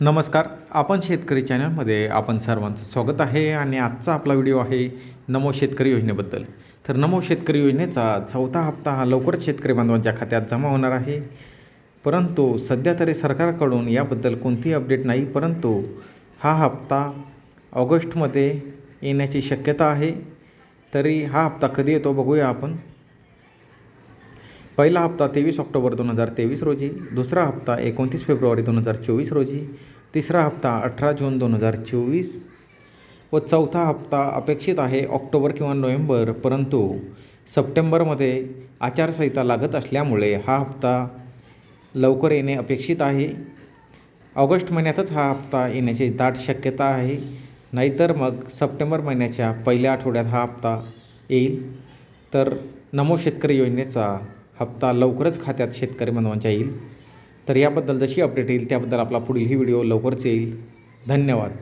नमस्कार. आपण शेतकरी चॅनलमध्ये आपण सर्वांचं स्वागत आहे आणि आजचा आपला व्हिडिओ आहे नमो शेतकरी योजनेबद्दल. तर नमो शेतकरी योजनेचा चौथा हप्ता हा लवकरच शेतकरी बांधवांच्या खात्यात जमा होणार आहे. परंतु सध्या तरी सरकारकडून याबद्दल कोणतीही अपडेट नाही परंतु हा हप्ता ऑगस्टमध्ये येण्याची शक्यता आहे. तरी हा हप्ता कधी येतो बघूया आपण. पहिला हप्ता तेवीस ऑक्टोबर दोन हजार तेवीस रोजी दुसरा हप्ता एकोणतीस फेब्रुवारी दोन हजार चोवीस रोजी तिसरा हप्ता अठरा जून दोन हजार चोवीस व चौथा हप्ता अपेक्षित आहे ऑक्टोबर किंवा नोव्हेंबर परंतु सप्टेंबरमध्ये आचारसंहिता लागत असल्यामुळे हा हप्ता लवकर येणे अपेक्षित आहे. ऑगस्ट महिन्यातच हा हप्ता येण्याची दाट शक्यता आहे. नाहीतर मग सप्टेंबर महिन्याच्या पहिल्या आठवड्यात हा हप्ता येईल. तर नमो शेतकरी योजनेचा हप्ता लवकरच खात्यात शेतकरी बांधवांच्या येईल. तर याबद्दल जशी अपडेट येईल त्याबद्दल आपला पुढील ही व्हिडिओ लवकरच येईल. धन्यवाद.